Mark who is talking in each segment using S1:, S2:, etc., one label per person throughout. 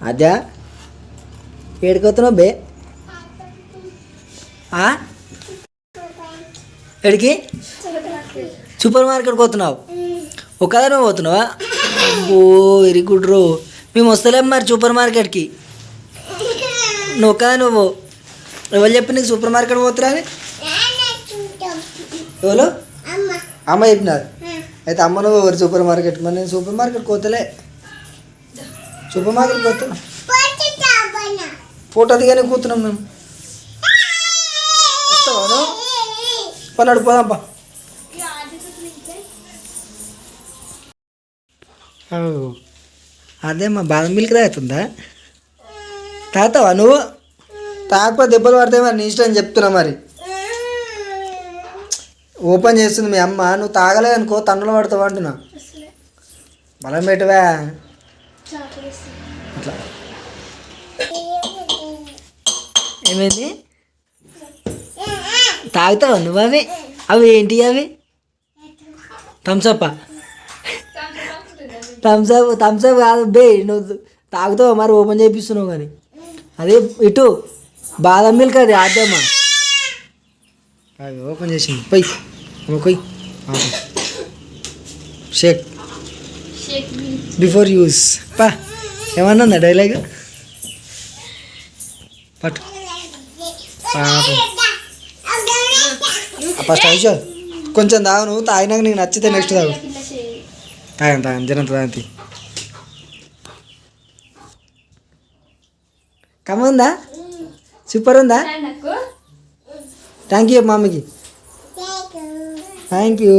S1: అద్యా ఏడికొస్తున్నావు బే? ఎడికి super మార్కెట్కి పోతున్నావు. ఒకదానే పోతున్నావా? ఓ వెరీ గుడ్ రో. మేము వస్తలేం మరి సూపర్ మార్కెట్కి. నువ్వు ఒక్కదా నువ్వు ఎవరు చెప్పి నీకు సూపర్ మార్కెట్ పోతురా అని ఎవరు? అమ్మ. చెప్పినారు. అయితే అమ్మ నువ్వు ఎవరు సూపర్ మార్కెట్ మరి నేను సూపర్ మార్కెట్ పోతలే. సూపర్ మార్కెట్ పోతున్నా. ఫోటో దిగానే కూతున్నాం మేము. వస్తావా నువ్వు? పన్నాడు పోదాంపా అదే మా బాదం మిల్క్ తాగుతుందా? తాగుతావా నువ్వు? తాగకపోతే దెబ్బలు పడతాయి మరి నీ ఇష్టం చెప్తున్నా మరి. ఓపెన్ చేస్తుంది మీ అమ్మ నువ్వు తాగలేదు అనుకో తన్నులు పడతావు అంటున్నా. బలం పెట్టవా? అట్లా. ఏమైంది? తాగుతావా నువ్వు అవి? అవి ఏంటి అవి? థమ్సప్ థమ్సప్ థమ్సప్ కాదు. బే నువ్వు తాగుతావు మరి? ఓపెన్ చేపిస్తున్నావు కానీ అదే ఇటు బాదం మిల్క్ అది ఆద్యమ్మా. అది ఓపెన్ చేసింది. పోయి పోయి షేక్. బిఫోర్ యూస్ పా ఏమన్నా డైలాగ్ పట్టు. ఫస్ట్ అయిషో కొంచెం తాగు నువ్వు తాగినాక నీకు నచ్చితే నెక్స్ట్ తాగు. తాగండి తాగండి జనంత తాగంతి కమ్మ ఉందా? సూపర్ ఉందా? థ్యాంక్ యూ మమ్మీకి థ్యాంక్ యూ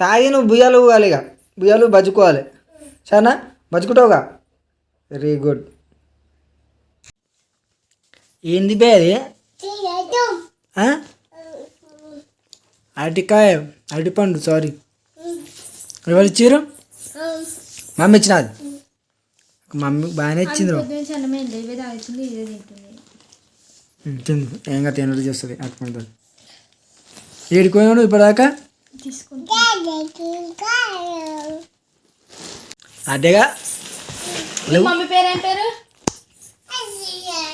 S1: తాగి నువ్వు భుజాలు పోవాలి ఇక బుయ్యాలు బజ్జుకోవాలి సరేనా బజ్జుకుంటావుగా వెరీ గుడ్ ఏంది బే అది? అరటికాయ అరటిపండు సారీ ఎవరు ఇచ్చారు మమ్మీ ఇచ్చినది? మమ్మీ బాగానే ఇచ్చింది తింది ఏంగా తినడు చేస్తుంది. అటుపండు ఏడిపోయాడు ఇప్పటిదాకా?
S2: తీసుకుంటా
S1: అదేగా?
S2: మమ్మీ పేరు ఏం పేరు?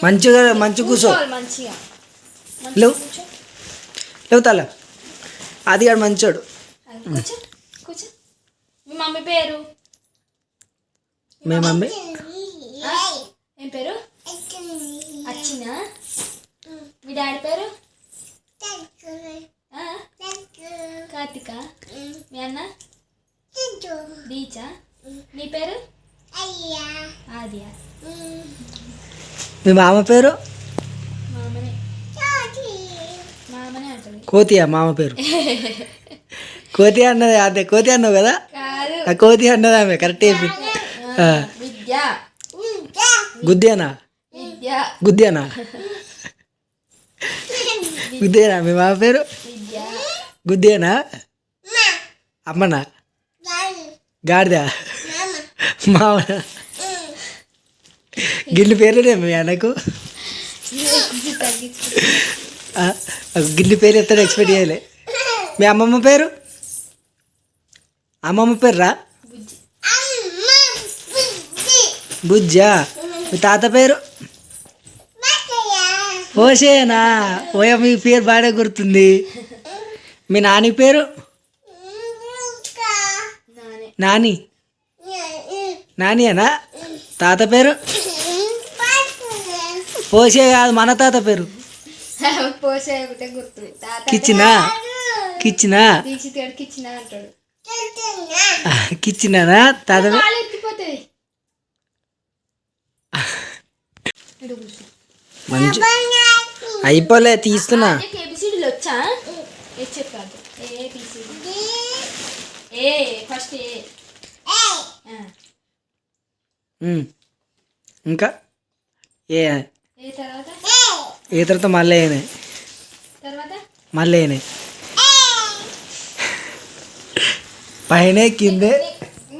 S1: మంచిగా మంచి కూర్చో. లేవు లేవు తల. అది కాడు మంచోడు
S2: మీ మమ్మీ పేరు?
S1: మీ మమ్మీ?
S2: ఏం పేరు? అచ్చిన? మీ డాడీ పేరు ఆ? కార్తిక మీ అన్న దీచా నీ పేరు ఆదియా
S1: మీ మామ పేరు?
S2: మామనే. మామనే అంటుంది.
S1: కోతియా? మామ పేరు. కోతి అన్నది అదే కోతి అన్నావు కదా? కోతి అన్నది ఆమె కరెక్ట్ గుద్దేనా?
S2: విద్య.
S1: గుద్దేనా? గుద్దేనా? మీ మామ పేరు?
S2: విద్య.
S1: గుద్దేనా? అమ్మనా? గాడిదా. మామనా? గిల్లి పేర్లేదే మీ అన్నకు? గిల్లి పేరు ఎత్తాడు ఎక్స్పెక్ట్ చేయలే. మీ అమ్మమ్మ పేరు? అమ్మమ్మ పేరు రా బుజ్జా. మీ తాత పేరు? ఓసేనా ఓయ మీ పేరు బాగా గుర్తుంది. మీ నాని పేరు?
S2: నానే.
S1: నాని. నాని అనా తాత పేరు? పోసే కాదు మన తాత పేరు.
S2: పోసే ఒకటే గుర్తు తాత
S1: కిచ్చినా? కిచ్చినా?
S2: ఇచ్చిన అంటాడు.
S1: కిచ్చినానా? తాత మంచి అయిపోలే తీస్తున్నా.
S2: వచ్చా? A A first A.
S1: ఇంకా? ఏ
S2: ఏ తర్వాత?
S1: మళ్ళీ అయినాయి. మళ్ళీ అయినాయి. పైన కిందే.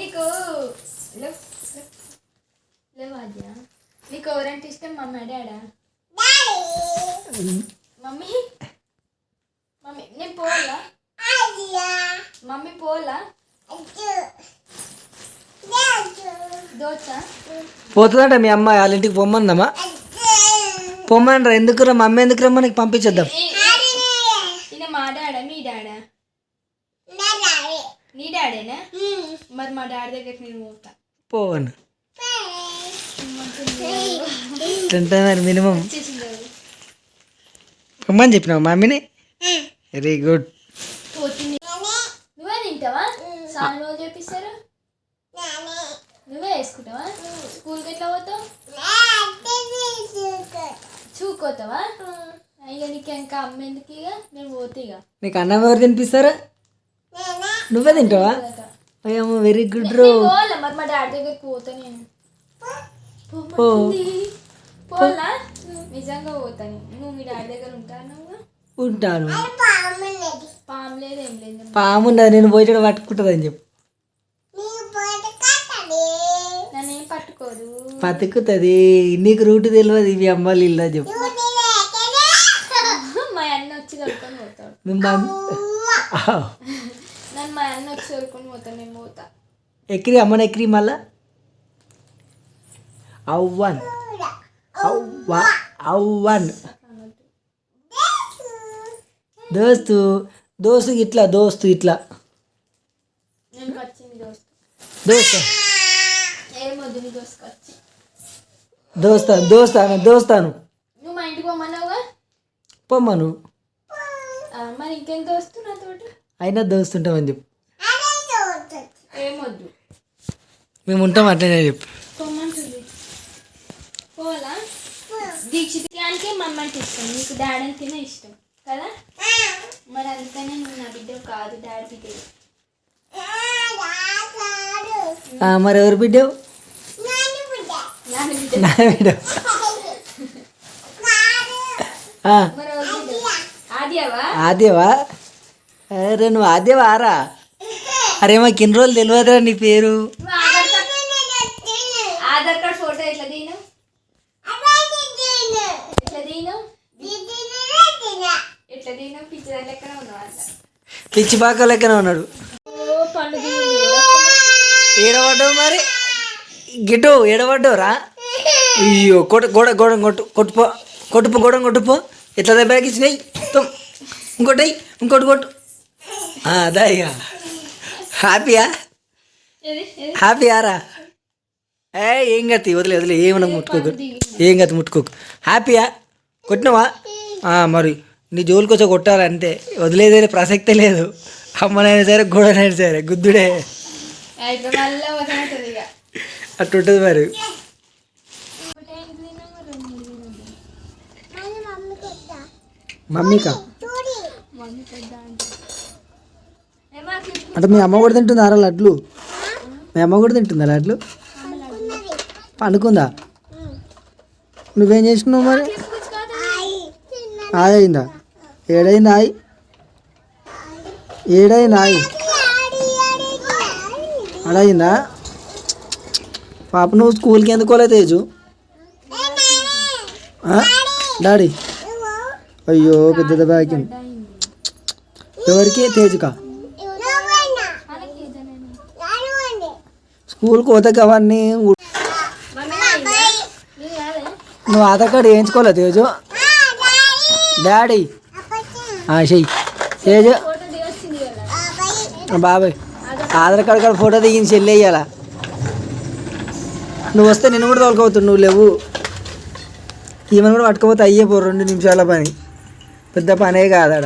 S2: నీకు నీకు ఎవరంటే ఇష్టం? మమ్మీ డాడా? మమ్మీ? మమ్మీ నేను పోలా మమ్మీ పోలా దోశ
S1: పోతుందంట మీ అమ్మాయి వాళ్ళ ఇంటికి పొమ్మందమ్మా. పొమ్మనరా ఎందుకురా మమ్మీ ఎందుకు రమ్మా నీకు పంపించేద్దాం.
S2: ఈయన మా డాడా మీ డాడా? నీ డాడేనా? మరి మా డాడీ దగ్గరికి నేను పోతా.
S1: పోవను తింటా మరి మినిమం. పొమ్మని చెప్పినావు మమ్మీని? Very good.
S2: పోతుంది. నువ్వే తింటావా? సాయం రోజు చేపిస్తారు? నువ్వే వేసుకుంటావా? స్కూల్కి ఎట్లా పోతావు? చూకోతావా? ఇక నీకు ఇంకా ఇక? నేను పోతే ఇక.
S1: నీకు అన్నం ఎవరు తినిపిస్తారా? నువ్వే తింటావా? అయ్యమ్మ వెరీ గుడ్ రో
S2: మరి మా డాడీ దగ్గరికి పోతా నేను. పోమంటుంది. పోవాలా? నిజంగా పోతాను నువ్వు మీ డాడీ దగ్గర ఉంటాను.
S1: ఉంటాను
S2: పాము లేదు ఏం లేదు.
S1: పాము ఉన్నది నేను పోయేటప్పుడు పట్టుకుంటుంది అని చెప్పు
S2: నన్ను ఏం పట్టుకోదు
S1: బతుకుతుంది. నీకు రూట్ తెలియదు ఇవి అమ్మాలి ఇల్లు చెప్పు.
S2: మా అన్న వచ్చి దొరుకుని పోతాడు. నన్ను మా అన్న వచ్చి దొరుకుని పోతాను నేను పోతా.
S1: ఎక్కిరి అమ్మని ఎక్కిరి మళ్ళా. అవ్వన్. అవ్వ అవ్వన్. దోస్తు దోస్తు ఇట్లా దోస్తు ఇట్లా.
S2: దోస్తు
S1: దోస్త
S2: ఏమొద్దు నీ దోస్తుకు వచ్చి
S1: దోస్తాను దోస్తాను దోస్తాను.
S2: నువ్వు మా ఇంటికి పోమన్నావుగా
S1: పొమ్మను.
S2: మరి
S1: అయినా దోస్తుంటామని చెప్పు.
S2: ఏమొద్దు.
S1: మేము ఉంటాం అట్లనే చెప్పు.
S2: పొమ్మంటుంది. పోవాలా? ఇష్టం నీకు డాడీ అంటేనే ఇష్టం కదా? మరి అందుకనే నువ్వు నా బిడ్డ కాదు డాడీ బిడ్డ
S1: ఆ, మరి ఎవరు బిడ్డవు?
S2: నా బిడ్డ
S1: నా బిడ్డ ఆ,
S2: మరి ఎవరు బిడ్డ ఆద్యావా?
S1: ఆద్యవా? అరే నువ్వు ఆద్యవా ఆరా అరే మాకు ఇన్ని రోజులు తెలియదురా నీ పేరు.
S2: పిచ్చి దాని లెక్కన
S1: ఉన్నాడు. ఏడవడ్డావు మరి. గిట్టు ఎడబడ్డోరా? అయ్యో కొట్టు గోడ గోడ కొట్టు కొట్టుపో కొట్టుపో గోడ కొట్టుపో. ఎట్లా దెబ్బకి ఇచ్చినాయి తుమ్ ఇంకోటి ఇంకోటి కొట్టు. ఆ, అదా ఇక. హ్యాపీయా? హ్యాపీయారా ఏ ఏం గతి? వదిలే వదిలే ఏమన్నా ముట్టుకోకు. ఏం గతి? ముట్టుకోకు. హ్యాపీయా? కొట్టినవా? మరి నీ జోలికొచ్చా వచ్చి కొట్టాలి అంతే. వదిలేదే ప్రసక్తే లేదు. అమ్మనైనా సరే గోడనైనా సరే గుద్దుడే. అట్టుంటుంది మరి. మమ్మీకా?
S2: అంటే
S1: మీ అమ్మ కూడా తింటుందా లడ్లు? మీ అమ్మ కూడా తింటుందా లడ్లు? పండుకుందా? నువ్వేం చేసినావు మరి? ఆయి అయిందా? ఏడైంది ఆయి? ఏడైంది ఆయి? అడయిందా పాప నువ్వు స్కూల్కి ఎందుకు పోలే తేజు? డాడీ? అయ్యో పెద్ద తాకింది. ఎవరికి? తేజుకా?
S2: అలాగే ఏదైనా.
S1: స్కూల్కి పోతే అవన్నీ? నువ్వు ఆధార్ కార్డు వేయించుకోలే తేజు? డాడీ? చెయ్యి. తేజు? బాబాయ్. ఆధార్ కార్డు కాడ ఫోటో దిగించి చెల్లేయాల నువ్వు వస్తే నిన్ను కూడా తోలుకోవద్దు నువ్వు లేవు ఈమెను కూడా పట్టుకోపోతే అయ్యే పో రెండు నిమిషాల పని పెద్ద పనే కాదాడ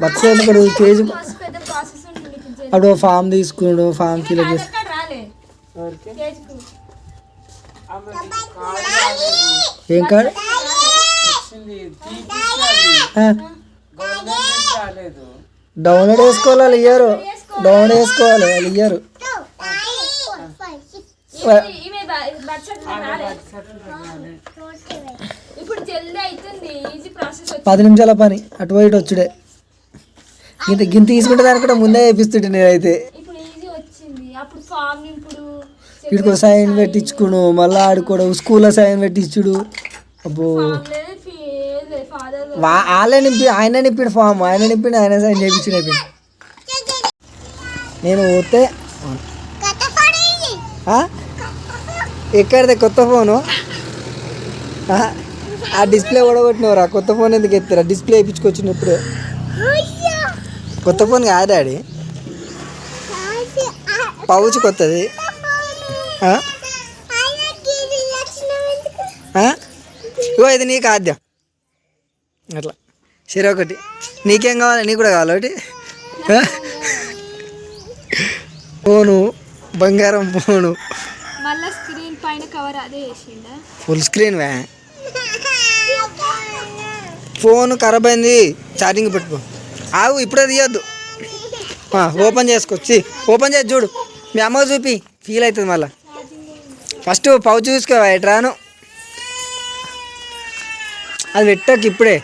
S2: ఉంటుంది ఇప్పుడు జల్ది.
S1: అప్పుడు ఫామ్ తీసుకున్నాడు ఫామ్ చేసి
S2: స్టేజ్కు.
S1: ఏం ఆ. డౌన్లోడ్ చేసుకోవాలి వాళ్ళు ఇయ్యారు డౌన్లోడ్ చేసుకోవాలి వాళ్ళు ఇయ్యారు పది నిమిషాల పని అటు ఇటు వచ్చుడే. గింత గింత తీసుకుంటే దానికి కూడా ముందే వేపిస్తుంటే నేనైతే.
S2: ఇప్పుడు ఈజీ వచ్చింది. అప్పుడు ఫామ్ ఇప్పుడు
S1: వీడికి ఒక సైన్ పెట్టించుకును మళ్ళీ ఆడుకోవడం స్కూల్లో సైన్ పెట్టించుడు. అబ్బో. వాళ్ళే నింపి ఆయన నింపిడు ఫామ్ ఆయన నింపిడు ఆయన సైన్ చేయించిన నేను పోతే ఆ? ఎక్కడిదే? కొత్త ఫోను? ఆ? ఆ డిస్ప్లే ఓడగొట్టినవరా? కొత్త ఫోన్ ఎందుకు ఎత్తారా? డిస్ప్లే వేయించుకొచ్చినప్పుడు. కొత్త ఫోన్ కాదు డాడీ. పౌచ్ కొత్తది. ఆ? ఆ? ఇగో ఇది నీకు ఆద్యం. అట్లా. సరే ఒకటి. నీకేం కావాలి నీకు కూడా కావాలి ఒకటి? ఫోను. బంగారం ఫోను.
S2: మళ్ళా పైన కవర్ అదే వేసిండా?
S1: ఫుల్ స్క్రీన్ వ్యా ఫోన్ ఖరాబ్ అయింది. ఛార్జింగ్ పెట్టుకో. ఆగు ఇప్పుడే తీయద్దు. ఓపెన్ చేసుకోవచ్చి ఓపెన్ చేసి చూడు. మీ అమ్మ చూపి. ఫీల్ అవుతుంది మళ్ళా. ఫస్ట్ పౌచ్ చూసుకో ఎట్రాను అది పెట్టకు ఇప్పుడే.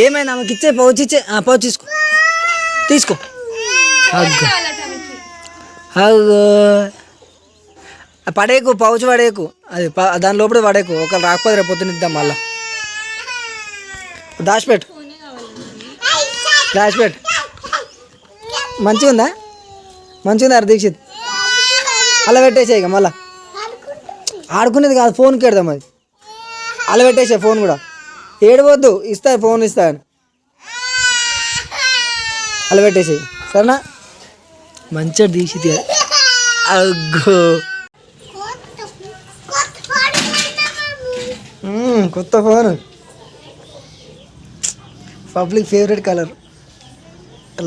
S1: ఏమైనా ఆమెకి ఇచ్చే పౌచ్ ఇచ్చే పౌచ్ తీసుకో. తీసుకో. అగ్గు అగ్గో పడేకు పౌచ్ పడేకు. అది దాని లోపల పడేకు. ఒకళ్ళు రాకపోతే రేపు పొద్దునిద్దాం మళ్ళా. దాచిపెట్టు. దాచిపెట్టు. మంచిగా ఉందా మంచిగా ఉందా దీక్షిత్? అలా పెట్టేసే ఇక మళ్ళా. ఆడుకునేది కాదు ఫోన్ కెడదాం అది. అలా పెట్టేసే ఫోన్ కూడా. ఏడవద్దు ఇస్తా ఫోన్ ఇస్తాను అలా పెట్టేసేయి. సరేనా? మంచిగా దీక్షిత్ అగ్గో. కొత్త ఫోన్ పబ్లిక్ ఫేవరెట్ కలర్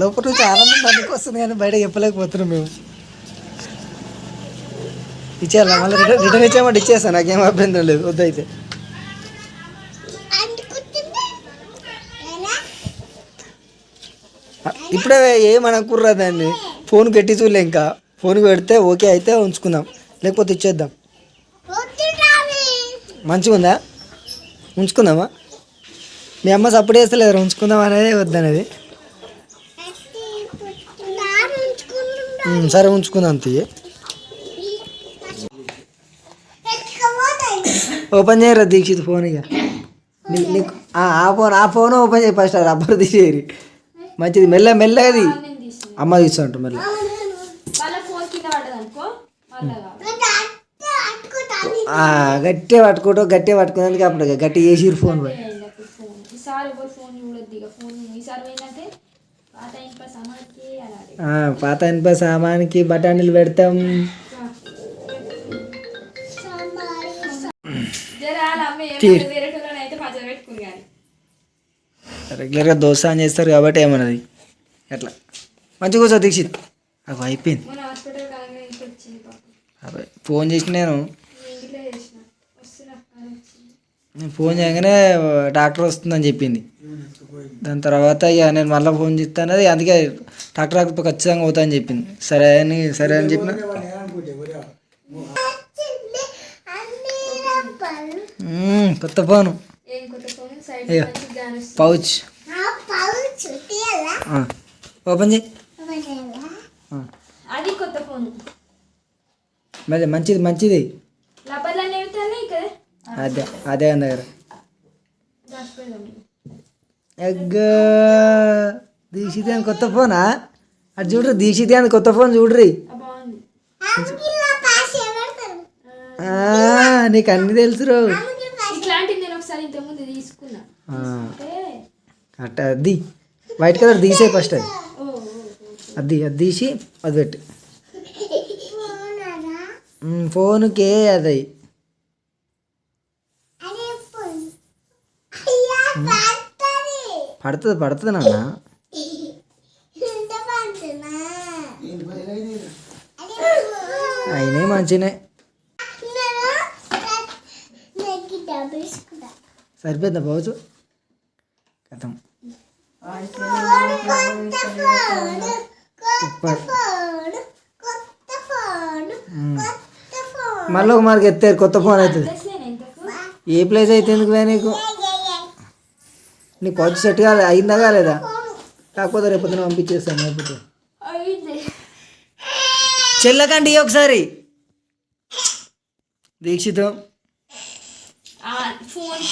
S1: లోపల నుంచి ఆనందం పనికి వస్తుంది కానీ బయట చెప్పలేకపోతున్నాం మేము. ఇచ్చేయాలా? మళ్ళీ రిటర్న్ రిటర్న్ ఇచ్చేయమంటే ఇచ్చేస్తాను నాకేం అభ్యంతరం లేదు. వద్దయితే ఇప్పుడే ఏమనుకుర్రా దాన్ని. ఫోన్ పెట్టి చూడలే ఇంకా. ఫోన్ పెడితే ఓకే అయితే ఉంచుకుందాం. లేకపోతే ఇచ్చేద్దాం. మంచిగా ఉందా ఉంచుకుందామా? మీ అమ్మ సపోర్ట్ చేస్తలేదు ఉంచుకుందాం అనేది వద్దనేది సరే ఉంచుకుందాం తీయ ఓపెన్ చేయరా దీక్షిత్ ఫోన్ ఇక? నీకు ఆ ఫోన్ ఆ ఫోన్ ఓపెన్ చేయి ఫస్ట్ రబ్బర్ తీసేయరు మంచిది మెల్ల మెల్లది అమ్మ తీస్తుంట మెల్ల. గట్టిగా పట్టుకోవటం గట్టిగా పట్టుకునేందుకు అప్పుడు గట్టి చేసిరు ఫోన్ పోయి
S2: పాత
S1: ఇనుప సామానికి బఠానీలు పెడతాం. రెగ్యులర్గా దోశ అని చేస్తారు కాబట్టి ఏమన్నది. ఎట్లా మంచిగా కూర్చో దీక్షిత్. అవి అయిపోయింది. ఫోన్ చేసి నేను
S2: నేను ఇంట్లో చేసిన వస్తున్నా అని వచ్చింది
S1: నేను ఫోన్ చేయగానే డాక్టర్ వస్తుందని చెప్పింది. దాని తర్వాత ఇక నేను మళ్ళీ ఫోన్ చేస్తాను అది అందుకే డాక్టర్ రాకపోతే ఖచ్చితంగా పోతా అని చెప్పింది. సరే అని సరే అని చెప్పిన. కొత్త ఫోను. పౌచ్. ఓపెన్ చేయి.
S2: అది కొత్త ఫోన్.
S1: మంచిది మంచిది. అదే అదే అని దగ్గర
S2: దాచిపోయాం
S1: ఎగ్గా దీక్షిత్ అని కొత్త ఫోనా? అది చూడ్రి దీక్షిత్ అని కొత్త ఫోన్ చూడ్రి నీకు అన్ని తెలుసు
S2: అంటే
S1: అట్ట అది వైట్ కలర్ తీసే ఫస్ట్ అది. అది అది తీసి అది పెట్టు. ఫోన్కే అది. పడుతుంది పడుతుంది నాన్న. అయినాయి మంచినే. సరిపోయిందా బాబు కథం. మళ్ళీ ఒక మార్కి ఎత్తారు కొత్త ఫోన్ అవుతుంది. ఏ ప్లేస్ అయితే ఎందుకు నీకు? నీకు వచ్చి సెట్ కాలే అయిందా కాలేదా? కాకపోతే రేపు పొద్దున పంపించేస్తాను లేకపోతే.
S2: అయింది.
S1: చెల్లకండి ఒకసారి. దీక్షితం.
S2: ఫోన్